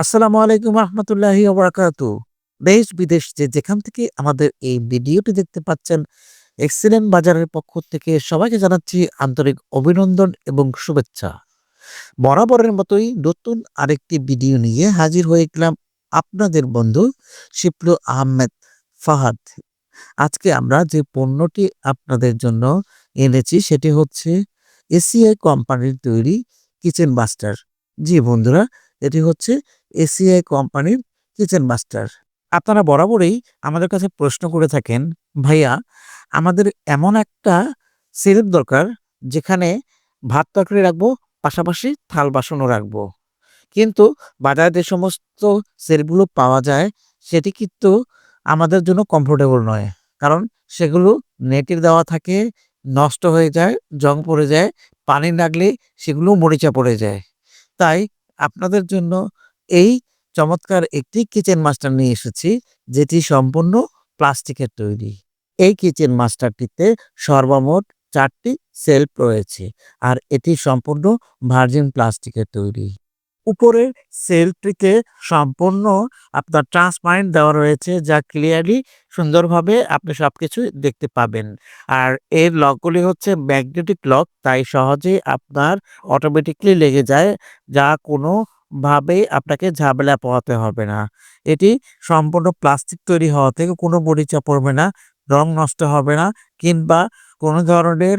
আসসালামু আলাইকুম রহমতুল্লাহি ওবরাকাতু। দেশ বিদেশ যে যেখান থেকে আমাদের এই ভিডিওটি দেখতে পাচ্ছেন, এক্সিলেন্ট বাজারের পক্ষ থেকে সবাইকে জানাচ্ছি আন্তরিক অভিনন্দন এবং শুভেচ্ছা। বরাবরের মতোই নতুন আরেকটি ভিডিও নিয়ে হাজির হয়ে গেলাম আপনাদের বন্ধু শিপলু আহমেদ ফাহাদ। আজকে আমরা যে পণ্যটি আপনাদের জন্য এনেছি সেটি হচ্ছে এসিআই কোম্পানির তৈরি কিচেন মাস্টার। জি বন্ধুরা, এটি হচ্ছে এসিআই কোম্পানির কিচেন মাস্টার। আপনারা বরাবরই আমাদের কাছে প্রশ্ন করে থাকেন, ভাইয়া আমাদের এমন একটা সেলফ দরকার যেখানে ভাত তরকারি রাখব, পাশাপাশি থাল বাসনও রাখব। কিন্তু বাজারে যে সমস্ত সেলফগুলো পাওয়া যায় সেটি কিন্তু আমাদের জন্য কমফোর্টেবল নয়। কারণ সেগুলো নেটের দেওয়া থাকে, নষ্ট হয়ে যায়, জং পড়ে যায়, পানি লাগলে সেগুলো মরিচা পড়ে যায়। তাই আপনাদের জন্য এই চমৎকার একটি কিচেন মাস্টার নিয়ে এসেছি, যেটি সম্পূর্ণ প্লাস্টিকের তৈরি। এই কিচেন মাস্টারটিতে সর্বমোট চারটি সেলফ রয়েছে, আর এটি সম্পূর্ণ ভার্জিন প্লাস্টিকের তৈরি। উপরের সেলফটিতে সম্পূর্ণ আপনার ট্রান্সপারেন্ট দেওয়া রয়েছে যা ক্লিয়ারলি সুন্দরভাবে আপনি সবকিছু দেখতে পাবেন। আর এর লকগুলি হচ্ছে ম্যাগনেটিক লক তাই সহজেই আপনার অটোমেটিকলি লেগে যায় যা কোনো ভাবেই আপনাকে ঝামেলা পোহাতে হবে না। এটি সম্পূর্ণ প্লাস্টিক তৈরি হওয়া থেকে কোনো মরিচা পড়বে না, রং নষ্ট হবে না কিংবা কোনো ধরনের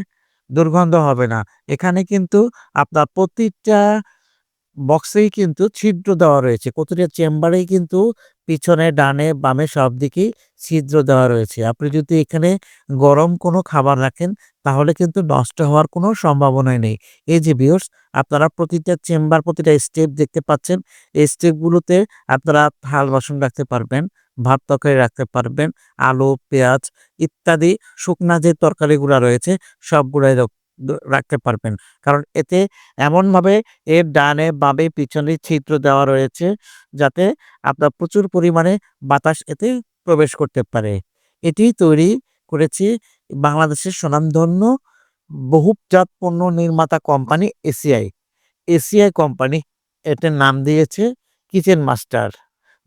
দুর্গন্ধ হবে না। এখানে কিন্তু আপনার প্রতিটা বক্সেই কিন্তু ছিদ্র দেওয়া রয়েছে। প্রতিটা চেম্বারেই কিন্তু পিছনে, ডানে, বামে সব দিকেই ছিদ্র দেওয়া রয়েছে। আপনি যদি এখানে গরম কোনো খাবার রাখেন তাহলে কিন্তু নষ্ট হওয়ার কোনো সম্ভাবনাই নেই। এই যে ভিউয়ার্স আপনারা প্রতিটা চেম্বার, প্রতিটা স্টেপ দেখতে পাচ্ছেন। এই স্টেপগুলোতে আপনারা থাল বাসন রাখতে পারবেন, ভাত তরকারি রাখতে পারবেন, আলু, পেঁয়াজ ইত্যাদি শুকনা যে তরকারিগুলা রয়েছে সবগুলাই রাখতে পারবেন। কারণ এতে এমনভাবে এর ডানে, বামে, পিছনে ছিদ্র দেওয়া রয়েছে যাতে আপনার প্রচুর পরিমাণে বাতাস এতে প্রবেশ করতে পারে। এটি তৈরি করেছে বাংলাদেশের স্বনামধন্য বহুজাত পণ্য নির্মাতা কোম্পানি এসিআই। এসিআই কোম্পানি এটার নাম দিয়েছে কিচেন মাস্টার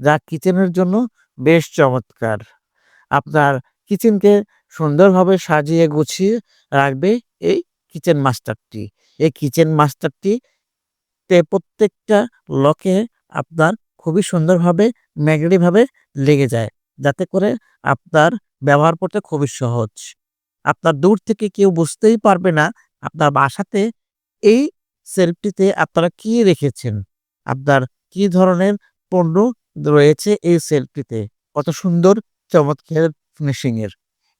যা কিচেনের জন্য বেশ চমৎকার। আপনার কিচেনকে সুন্দরভাবে সাজিয়ে গুছিয়ে রাখবে এই কিচেন মাস্টারটি। এই কিচেন মাস্টারটি তে প্রত্যেকটা লকে আপনার খুবই সুন্দরভাবে ম্যাগনেটিকভাবে লেগে যায়। যাতে করে আপনার ব্যবহার করতে খুবই সহজ। আপনার দূর থেকে কেউ বুঝতেই পারবে না আপনার বাসাতে এই সেলফটিতে আপনারা কি রেখেছেন। আপনার কি ধরনের পণ্য রয়েছে এই সেলফটিতে। কত সুন্দর, চমৎকার ফিনিশিংয়ের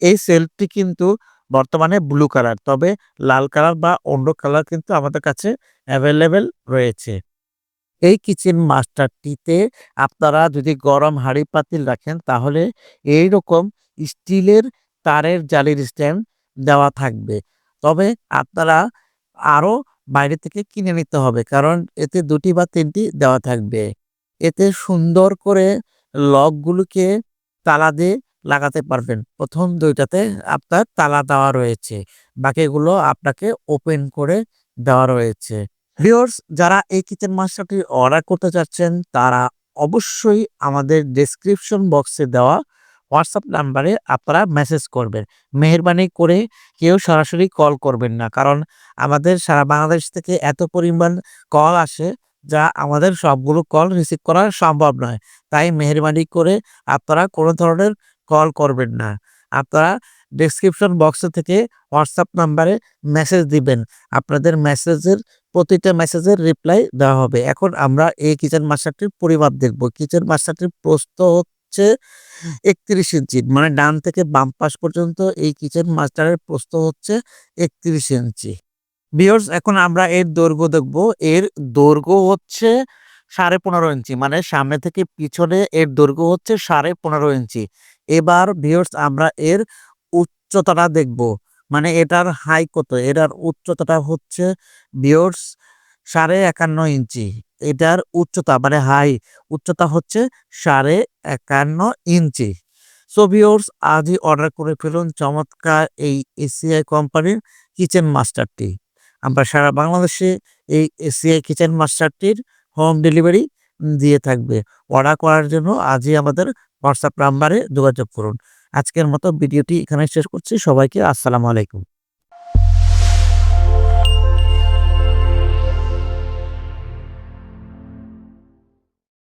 এই সেলফটি কিন্তু বর্তমানে ব্লু কালার তবে লাল কালার বা অন্য কালার কিন্তু আমাদের কাছে অ্যাভেলেবেল রয়েছে। এই কিচেন মাস্টারটিতে আপনারা যদি গরম হাঁড়ি-পাতিল রাখেন, তাহলে এই রকম স্টিলের তারের জালির স্ট্যান্ড দেওয়া থাকবে। তবে আপনারা আরও বাইরে থেকে কিনে নিতে হবে। কারণ এতে দুটি বা তিনটি দেওয়া থাকবে। এতে সুন্দর করে লকগুলোকে তালা দিয়ে লাগাতে পারবেন। প্রথম দুইটাতে আপনার তালা দেওয়া রয়েছে। বাকিগুলো আপনাকে ওপেন করে দেওয়া রয়েছে। ভিউয়ার্স যারা এই কিচেন মাস্টারটি অর্ডার করতে চাচ্ছেন, তারা অবশ্যই আমাদের ডেসক্রিপশন বক্সে দেওয়া হোয়াটসঅ্যাপ নাম্বারে আপনারা মেসেজ করবেন। মেহেরবানি করে কেউ সরাসরি কল করবেন না। কারণ আমাদের সারা বাংলাদেশ থেকে এত পরিমাণ কল আসে যা আমাদের সবগুলো কল রিসিভ করা সম্ভব নয়। তাই মেহেরবানি করে আপনারা কোনো ধরনের কল করবেন না। আপনারা ডেসক্রিপশন বক্স থেকে হোয়াটসঅ্যাপ নাম্বারে মেসেজ দিবেন। আপনাদের মেসেজের প্রতিটা মেসেজের রিপ্লাই দেওয়া হবে। এখন আমরা এই কিচেন মাস্টারটির পরিমাপ দেখব। কিচেন মাস্টারটির প্রস্থ হচ্ছে ৩১ ইঞ্চি। মানে ডান থেকে বাম পাশ পর্যন্ত এই কিচেন মাস্টারের প্রস্থ হচ্ছে ৩১ ইঞ্চি। ভিউয়ার্স এখন আমরা এর দৈর্ঘ্য দেখব। এর দৈর্ঘ্য হচ্ছে ১৫.৫ ইঞ্চি। মানে সামনে থেকে পিছনে এর দৈর্ঘ্য হচ্ছে ১৫.৫ ইঞ্চি। এবার ভিউয়ার্স আমরা এর উচ্চতাটা দেখব। মানে এটার হাই কত? এটার উচ্চতাটা হচ্ছে ভিউর্স সাড়ে একান্ন ইঞ্চি। এটার উচ্চতা মানে হাই উচ্চতা হচ্ছে ৫.৫ ইঞ্চি। সো ভিউয়ার্স আজই অর্ডার করে ফেলুন চমৎকার এই এসিআই কোম্পানির কিচেন মাস্টারটি। আমরা সারা বাংলাদেশে এই এসিআই কিচেন মাস্টারটির হোম ডেলিভারি দিয়ে থাকবে। অর্ডার করার জন্য আজই আমাদের হোয়াটসঅ্যাপ নাম্বারে যোগাযোগ করুন। আজকের মতো ভিডিওটি এখানে শেষ করছি। সবাইকে আসসালামু আলাইকুম।